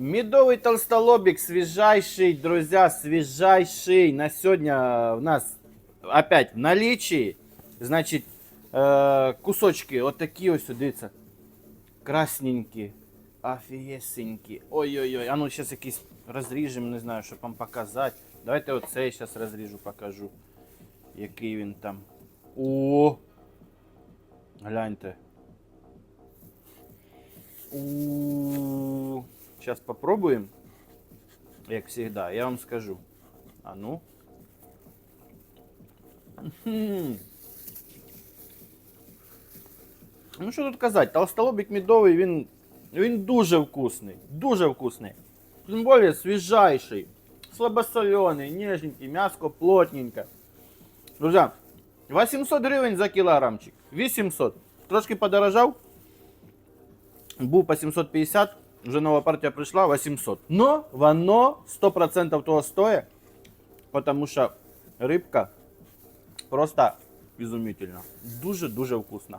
Медовый толстолобик, свежайший, друзья, свежайший. На сегодня у нас опять в наличии. Значит, э, кусочки вот такие вот, дивіться. Красненькі, офігесенькі. Ой-ой-ой, а ну зараз якийсь розріжемо, не знаю, щоб вам показати. Давайте оцей зараз розріжу, покажу. Який він там. О! Гляньте. У Сейчас попробуем. Як всегда, я вам скажу. А ну. Мгм. Ну що тут казати, толстолобик медовий, він, він дуже вкусний. Дуже вкусний. Тим більше свіжайший, слабосолений, нежненький, м'яско плотненьке. Друзі, 800 гривень за кілограмчик. 800. Трошки подорожав. Був по 750, вже нова партія прийшла 800. Но воно 100% того стоїть, тому що рибка просто ізумітельна. Дуже-дуже вкусна.